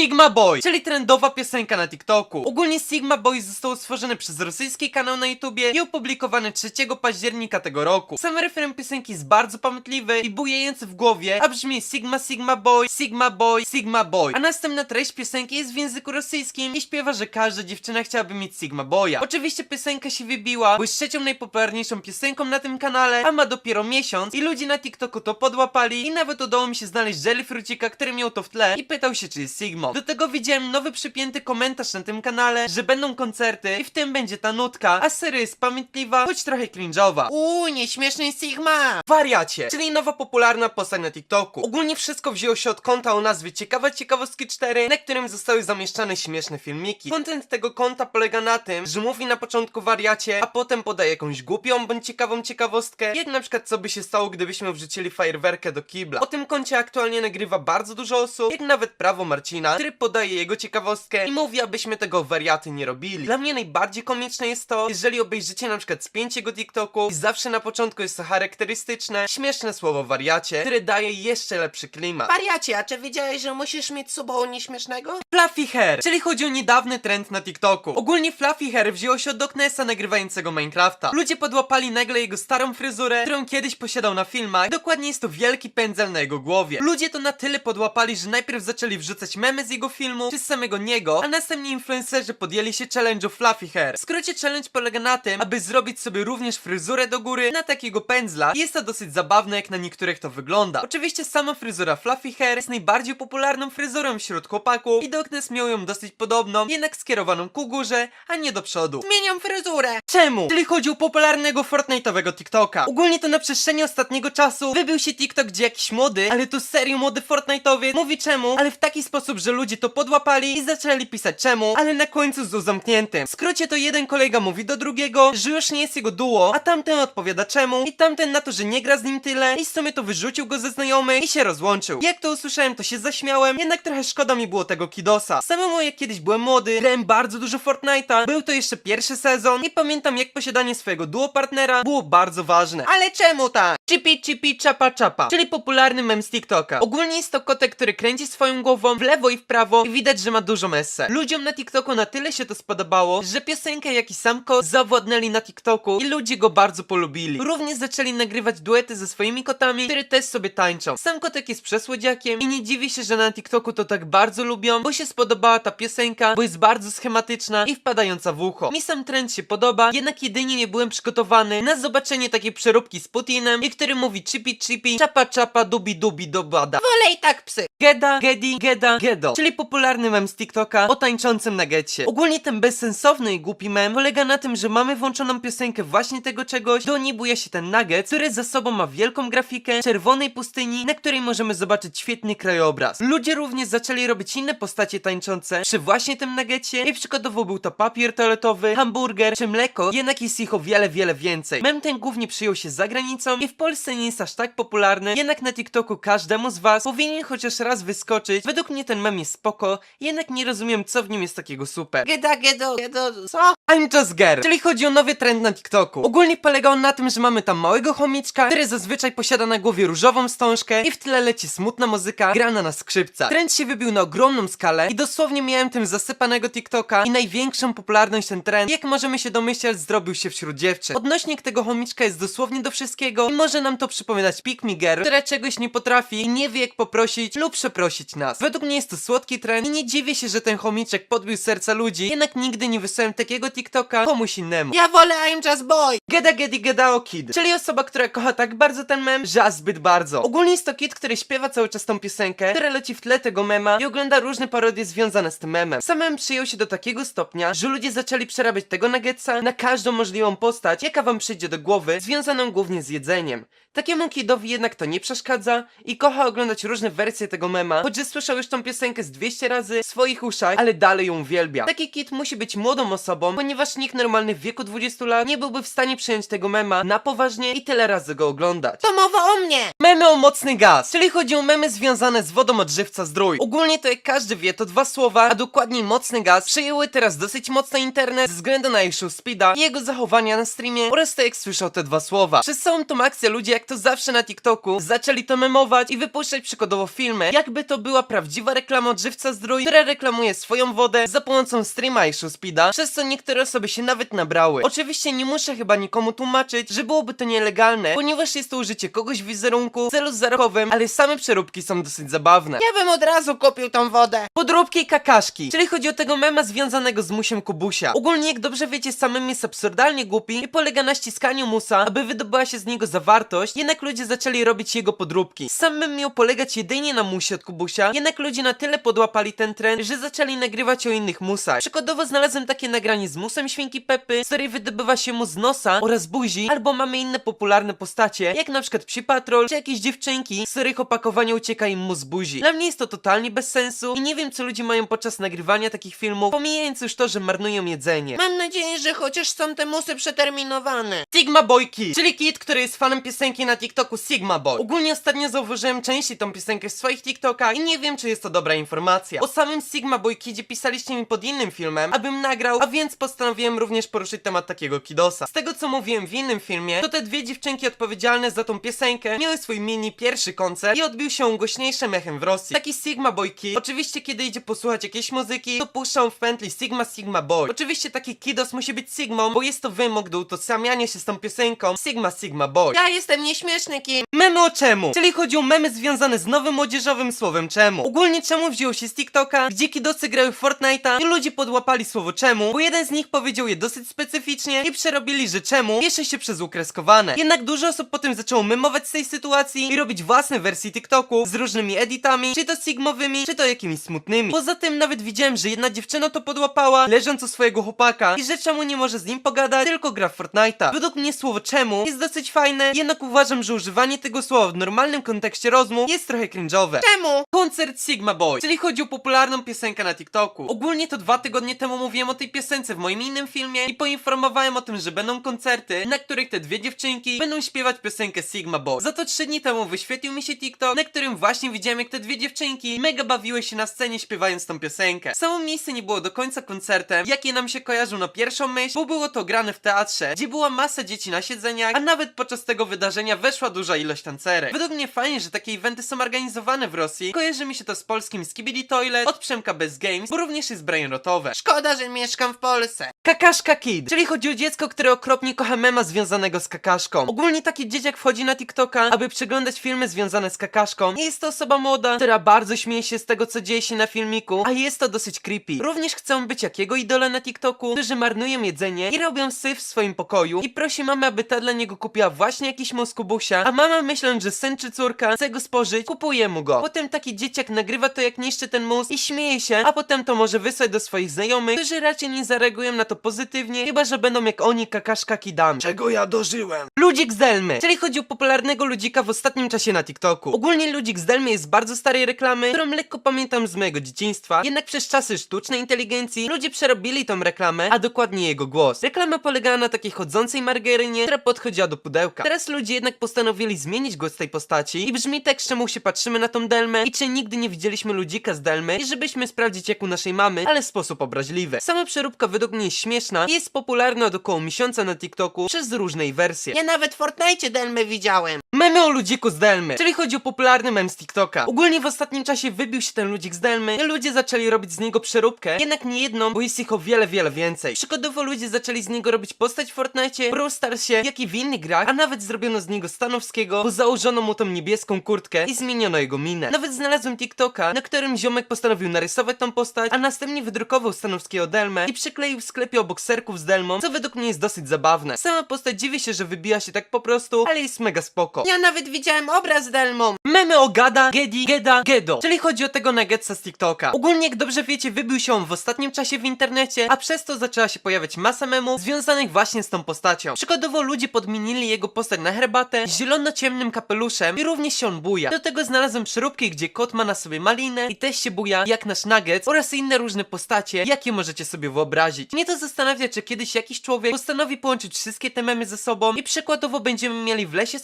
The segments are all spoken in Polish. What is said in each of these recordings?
Sigma Boy, czyli trendowa piosenka na TikToku. Ogólnie Sigma Boy zostało stworzone przez rosyjski kanał na YouTubie i opublikowane 3 października tego roku. Sam refren piosenki jest bardzo pamiętliwy i bujający w głowie, a brzmi Sigma Sigma Boy, Sigma Boy, Sigma Boy. A następna treść piosenki jest w języku rosyjskim i śpiewa, że każda dziewczyna chciałaby mieć Sigma Boya. Oczywiście piosenka się wybiła, jest trzecią najpopularniejszą piosenką na tym kanale, a ma dopiero miesiąc i ludzie na TikToku to podłapali i nawet udało mi się znaleźć Jelly Frucika, który miał to w tle i pytał się, czy jest Sigma. Do tego widziałem nowy przypięty komentarz na tym kanale, że będą koncerty i w tym będzie ta nutka, a seria jest pamiętliwa, choć trochę cringe'owa. Uuu, nieśmieszny Sigma! Wariacie, czyli nowa popularna postać na TikToku. Ogólnie wszystko wzięło się od konta o nazwie Ciekawe Ciekawostki 4, na którym zostały zamieszczane śmieszne filmiki. Content tego konta polega na tym, że mówi na początku wariacie, a potem podaje jakąś głupią bądź ciekawą ciekawostkę, jak na przykład co by się stało, gdybyśmy wrzucili fajerwerkę do kibla. O tym koncie aktualnie nagrywa bardzo dużo osób, jak nawet Prawo Marcina, który podaje jego ciekawostkę i mówi, abyśmy tego wariaty nie robili. Dla mnie najbardziej komiczne jest to, jeżeli obejrzycie na przykład z pięć jego TikToków i zawsze na początku jest to charakterystyczne, śmieszne słowo wariacie, które daje jeszcze lepszy klimat. Wariacie, a czy wiedziałeś, że musisz mieć subo nieśmiesznego? Fluffy Hair, czyli chodzi o niedawny trend na TikToku. Ogólnie Fluffy Hair wzięło się od Doknesa nagrywającego Minecrafta. Ludzie podłapali nagle jego starą fryzurę, którą kiedyś posiadał na filmach. Dokładnie jest to wielki pędzel na jego głowie. Ludzie to na tyle podłapali, że najpierw zaczęli wrzucać memy z jego filmu, czy z samego niego, a następnie influencerzy podjęli się challenge'u Fluffy Hair. W skrócie challenge polega na tym, aby zrobić sobie również fryzurę do góry na takiego pędzla. I Jest to dosyć zabawne, jak na niektórych to wygląda. Oczywiście sama fryzura Fluffy Hair jest najbardziej popularną fryzurą wśród chłopaków i Doknes miał ją dosyć podobną, jednak skierowaną ku górze, a nie do przodu. Zmieniam fryzurę! Czemu? Czyli chodzi o popularnego Fortnite'owego TikToka. Ogólnie to na przestrzeni ostatniego czasu wybił się TikTok, gdzie jakiś młody, ale to serio młody Fortnite'owiec mówi czemu, ale w taki sposób, że ludzie to podłapali i zaczęli pisać czemu, ale na końcu z zamkniętym. W skrócie to jeden kolega mówi do drugiego, że już nie jest jego duo, a tamten odpowiada czemu i tamten na to, że nie gra z nim tyle i w sumie to wyrzucił go ze znajomych i się rozłączył. Jak to usłyszałem, to się zaśmiałem, jednak trochę szkoda mi było tego Kidosa. Samemu jak kiedyś byłem młody, grałem bardzo dużo Fortnite'a, był to jeszcze pierwszy sezon i pamiętam jak posiadanie swojego duo partnera było bardzo ważne. Ale czemu tak? Chippy chippy chapa chapa, czyli popularny mem z TikToka. Ogólnie jest to kotek, który kręci swoją głową w lewo i w prawo i widać, że ma dużo messe. Ludziom na TikToku na tyle się to spodobało, że piosenkę jak i sam kot zawładnęli na TikToku i ludzie go bardzo polubili. Również zaczęli nagrywać duety ze swoimi kotami, które też sobie tańczą. Sam kotek jest przesłodziakiem i nie dziwi się, że na TikToku to tak bardzo lubią, bo się spodobała ta piosenka, bo jest bardzo schematyczna i wpadająca w ucho. Mi sam trend się podoba, jednak jedynie nie byłem przygotowany na zobaczenie takiej przeróbki z Putinem i który mówi chippy chippy, czapa czapa, dubi dubi dobada. Wolej tak psy! Geda, Gedi, Geda, Gedo, czyli popularny mem z TikToka o tańczącym nuggetcie. Ogólnie ten bezsensowny i głupi mem polega na tym, że mamy włączoną piosenkę właśnie tego czegoś, do niej buja się ten nugget, który za sobą ma wielką grafikę czerwonej pustyni, na której możemy zobaczyć świetny krajobraz. Ludzie również zaczęli robić inne postacie tańczące przy właśnie tym nuggetcie i przykładowo był to papier toaletowy, hamburger czy mleko, jednak jest ich o wiele, wiele więcej. Mem ten głównie przyjął się za granicą i w Polsce nie jest aż tak popularny, jednak na TikToku każdemu z was powinien chociaż raz wyskoczyć. Według mnie ten mem spoko, jednak nie rozumiem co w nim jest takiego super. Geda, gedo, gedo, co? I'm just girl, czyli chodzi o nowy trend na TikToku. Ogólnie polega on na tym, że mamy tam małego chomiczka, który zazwyczaj posiada na głowie różową wstążkę i w tle leci smutna muzyka grana na skrzypcach. Trend się wybił na ogromną skalę i dosłownie miałem tym zasypanego TikToka i największą popularność ten trend, jak możemy się domyślać, zrobił się wśród dziewczyn. Odnośnik tego chomiczka jest dosłownie do wszystkiego i może nam to przypominać Pick Me Girl, która czegoś nie potrafi i nie wie jak poprosić lub przeprosić nas. Według mnie jest to słodki trend i nie dziwię się, że ten chomiczek podbił serca ludzi, jednak nigdy nie wysłałem takiego TikToka komuś innemu. Ja wolę I'm just boy! Geda Gedi Gedao Kid, czyli osoba, która kocha tak bardzo ten mem, że aż zbyt bardzo. Ogólnie jest to kid, który śpiewa cały czas tą piosenkę, która leci w tle tego mema i ogląda różne parodie związane z tym memem. Sam mem przyjął się do takiego stopnia, że ludzie zaczęli przerabiać tego nuggetsa na każdą możliwą postać, jaka wam przyjdzie do głowy, związaną głównie z jedzeniem. Takiemu kidowi jednak to nie przeszkadza i kocha oglądać różne wersje tego mema, choć słyszał już tą piosenkę z 200 razy w swoich uszach, ale dalej ją uwielbia. Taki kid musi być młodą osobą, ponieważ ponieważ nikt normalny w wieku 20 lat nie byłby w stanie przyjąć tego mema na poważnie i tyle razy go oglądać. To mowa o mnie! Memy o mocny gaz, czyli chodzi o memy związane z wodą od żywca zdrój. Ogólnie to jak każdy wie, to dwa słowa, a dokładniej mocny gaz, przejęły teraz dosyć mocno internet ze względu na show speeda i jego zachowania na streamie oraz to jak słyszał te dwa słowa. Przez całą tą akcję ludzie jak to zawsze na TikToku zaczęli to memować i wypuszczać przykładowo filmy, jakby to była prawdziwa reklama od żywca zdrój, która reklamuje swoją wodę za pomocą streama i show speeda, przez co niektóre osoby się nawet nabrały. Oczywiście nie muszę chyba nikomu tłumaczyć, że byłoby to nielegalne, ponieważ jest to użycie kogoś w wizerunku w celu zarobkowym, ale same przeróbki są dosyć zabawne. Ja bym od razu kupił tą wodę. Podróbki i kakaszki, czyli chodzi o tego mema związanego z musiem Kubusia. Ogólnie, jak dobrze wiecie, samym jest absurdalnie głupi i polega na ściskaniu musa, aby wydobyła się z niego zawartość, jednak ludzie zaczęli robić jego podróbki. Sam mem miał polegać jedynie na musie od Kubusia, jednak ludzie na tyle podłapali ten trend, że zaczęli nagrywać o innych musach. Przykładowo znalazłem takie nagranie z musem świnki Pepy, z której wydobywa się mu z nosa oraz buzi, albo mamy inne popularne postacie, jak na przykład Psi Patrol, czy jakieś dziewczynki, z których opakowania ucieka im mu z buzi. Dla mnie jest to totalnie bez sensu i nie wiem co ludzie mają podczas nagrywania takich filmów, pomijając już to, że marnują jedzenie. Mam nadzieję, że chociaż są te musy przeterminowane. Sigma Boy Kid, czyli kid, który jest fanem piosenki na TikToku Sigma Boy. Ogólnie ostatnio zauważyłem częściej tą piosenkę w swoich TikTokach i nie wiem, czy jest to dobra informacja. O samym Sigma Boy Kidzie pisaliście mi pod innym filmem, abym nagrał, a więc postanowiłem również poruszyć temat takiego kidosa. Z tego co mówiłem w innym filmie, to te dwie dziewczynki odpowiedzialne za tą piosenkę miały swój mini pierwszy koncert i odbił się głośniejszym echem w Rosji. Taki Sigma Boy Kid, oczywiście kiedy idzie posłuchać jakiejś muzyki, to puszczą w pętli Sigma Sigma Boy. Oczywiście taki kidos musi być Sigmą, bo jest to wymóg do utożsamiania się z tą piosenką Sigma Sigma Boy. Ja jestem nieśmieszny, Kim. Memy o czemu? Czyli chodzi o memy związane z nowym młodzieżowym słowem czemu. Ogólnie czemu wzięło się z TikToka, gdzie kidosy grały w Fortnite'a i ludzie podłapali słowo czemu, bo jeden z nich powiedział je dosyć specyficznie i przerobili, że czemu jeszcze się przez ukreskowane. Jednak dużo osób potem zaczęło memować z tej sytuacji i robić własne wersje TikToku z różnymi editami, czy to sigmowymi, czy to jakimiś smutnymi. Poza tym nawet widziałem, że jedna dziewczyna to podłapała, leżąc u swojego chłopaka i że czemu nie może z nim pogadać, tylko gra w Fortnite'a. Według mnie słowo czemu jest dosyć fajne, jednak uważam, że używanie tego słowa w normalnym kontekście rozmów jest trochę cringe'owe. Czemu? Koncert Sigma Boy, czyli chodzi o popularną piosenkę na TikToku. Ogólnie to dwa tygodnie temu mówiłem o tej piosence w moim innym filmie i poinformowałem o tym, że będą koncerty, na których te dwie dziewczynki będą śpiewać piosenkę Sigma Boy. Za to trzy dni temu wyświetlił mi się TikTok, na którym właśnie widziałem jak te dwie dziewczynki mega bawiły się na scenie śpiewając tą piosenkę. Samo miejsce nie było do końca koncertem, jakie nam się kojarzą na pierwszą myśl, bo było to grane w teatrze, gdzie była masa dzieci na siedzeniach, a nawet podczas tego wydarzenia weszła duża ilość tancerek. Według mnie fajnie, że takie eventy są organizowane w Rosji. Kojarzy mi się to z polskim Skibidi Toilet, od Przemka Bez Games, bo również jest brainrotowe. Szkoda, że mieszkam w Polsce. Kakaszka Kid, czyli chodzi o dziecko, które okropnie kocha mema związanego z kakaszką. Ogólnie taki dzieciak wchodzi na TikToka, aby przeglądać filmy związane z kakaszką. Nie jest to osoba młoda, która bardzo śmieje się z tego, co dzieje się na filmiku, a jest to dosyć creepy. Również chcą być jak jego idole na TikToku, którzy marnują jedzenie i robią syf w swoim pokoju i prosi mamę, aby ta dla niego kupiła właśnie jakiś mus kubusia, a mama myśląc, że syn czy córka chce go spożyć, kupuje mu go. Potem taki dzieciak nagrywa to jak niszczy ten mus i śmieje się, a potem to może wysłać do swoich znajomych, którzy raczej nie zareagują na to pozytywnie, chyba że będą jak oni kakaszka kidami. Czego ja dożyłem? Ludzik z Delmy, czyli chodzi o popularnego ludzika w ostatnim czasie na TikToku. Ogólnie ludzik z Delmy jest bardzo starej reklamy, którą lekko pamiętam z mojego dzieciństwa, jednak przez czasy sztucznej inteligencji ludzie przerobili tą reklamę, a dokładnie jego głos. Reklama polegała na takiej chodzącej margarynie, która podchodziła do pudełka. Teraz ludzie jednak postanowili zmienić głos tej postaci i brzmi tak, czemu się patrzymy na tą Delmę i czy nigdy nie widzieliśmy ludzika z Delmy i żebyśmy sprawdzić jak u naszej mamy, ale w sposób obraźliwy. Sama przeróbka według mnie jest śmieszna jest popularna od około miesiąca na TikToku przez różne wersje. Ja nawet w Fortnite Delmę widziałem. Memy o ludziku z Delmy, czyli chodzi o popularny mem z TikToka. Ogólnie w ostatnim czasie wybił się ten ludzik z Delmy i ludzie zaczęli robić z niego przeróbkę, jednak nie jedną, bo jest ich o wiele, wiele więcej. Przykładowo ludzie zaczęli z niego robić postać w Fortnite, Brawl Starsie, jak i w innych grach, a nawet zrobiono z niego Stanowskiego, bo założono mu tą niebieską kurtkę i zmieniono jego minę. Nawet znalazłem TikToka, na którym ziomek postanowił narysować tą postać, a następnie wydrukował Stanowskiego Delmę i przykleił w sklepie obok serków z Delmą, co według mnie jest dosyć zabawne. Sama postać dziwi się, że wybija się tak po prostu, ale jest mega spoko. Ja nawet widziałem obraz z Delmą. Memy o Gada, Gedi, Geda, Gedo, czyli chodzi o tego nuggetsa z TikToka. Ogólnie, jak dobrze wiecie, wybił się on w ostatnim czasie w internecie, a przez to zaczęła się pojawiać masa memów związanych właśnie z tą postacią. Przykładowo ludzie podmienili jego postać na herbatę zielono-ciemnym kapeluszem i również się on buja. Do tego znalazłem przeróbki, gdzie kot ma na sobie malinę i też się buja jak nasz nuggets oraz inne różne postacie, jakie możecie sobie wyobrazić. Mnie to zastanawia, czy kiedyś jakiś człowiek postanowi połączyć wszystkie te memy ze sobą i przykładowo będziemy mieli w lesie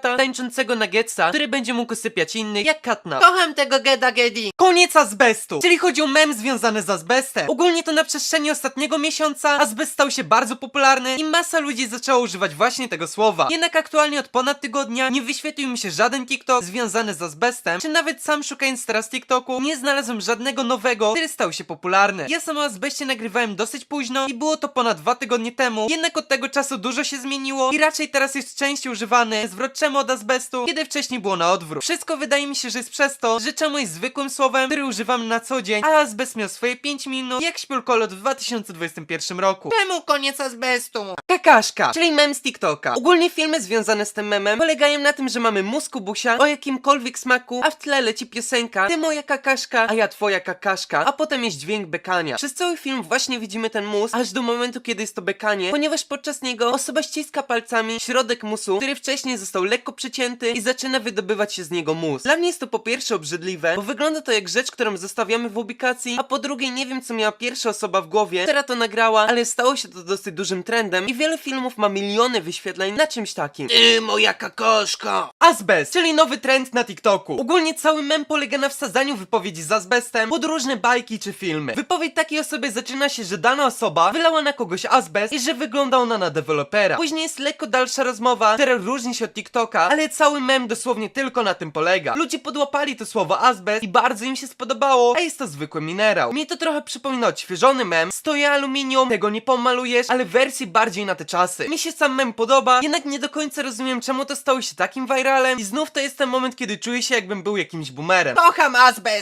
Smurfkata, tańczącego Nuggetsa, który będzie mógł sypiać innych, jak Katna. Kocham tego Geda Gedi. Koniec azbestu! Czyli chodzi o mem związany z azbestem. Ogólnie to na przestrzeni ostatniego miesiąca azbest stał się bardzo popularny i masa ludzi zaczęła używać właśnie tego słowa. Jednak aktualnie od ponad tygodnia nie wyświetlił mi się żaden TikTok związany z azbestem, czy nawet sam szukając teraz TikToku nie znalazłem żadnego nowego, który stał się popularny. Ja sam o azbeście nagrywałem dosyć późno i było to ponad dwa tygodnie temu, jednak od tego czasu dużo się zmieniło i raczej teraz jest częściej używany zwrot czemu od azbestu, kiedy wcześniej było na odwrót. Wszystko wydaje mi się, że jest przez to, że czemu jest zwykłym słowem, który używam na co dzień, a azbest miał swoje 5 minut, jak śpiulkolot w 2021 roku. Czemu koniec azbestu? Kakaszka, czyli mem z TikToka. Ogólnie filmy związane z tym memem polegają na tym, że mamy mózg kubusia o jakimkolwiek smaku, a w tle leci piosenka Ty moja kakaszka, a ja twoja kakaszka, a potem jest dźwięk bekania. Przez cały film właśnie widzimy ten mózg, aż do momentu, kiedy jest to bekanie, ponieważ podczas niego osoba ściska palcami środek musu, który wcześniej został lekko przycięty i zaczyna wydobywać się z niego mózg. Dla mnie jest to po pierwsze obrzydliwe, bo wygląda to jak rzecz, którą zostawiamy w publikacji, a po drugie nie wiem co miała pierwsza osoba w głowie, która to nagrała, ale stało się to dosyć dużym trendem i wiele filmów ma miliony wyświetleń na czymś takim. Ty moja kakoszko. Azbest, czyli nowy trend na TikToku. Ogólnie cały mem polega na wsadzaniu wypowiedzi z azbestem pod różne bajki czy filmy. Wypowiedź takiej osoby zaczyna się, że dana osoba wylała na kogoś azbest i że wygląda ona na dewelopera. Później jest lekko dalsza rozmowa, która różni się od TikToka, ale cały mem dosłownie tylko na tym polega. Ludzie podłapali to słowo azbest i bardzo im się spodobało, a jest to zwykły minerał. Mnie to trochę przypomina odświeżony mem, stoje aluminium, tego nie pomalujesz, ale wersji bardziej na te czasy. Mi się sam mem podoba, jednak nie do końca rozumiem czemu to stało się takim viralem i znów to jest ten moment, kiedy czuję się jakbym był jakimś boomerem. Kocham azbest.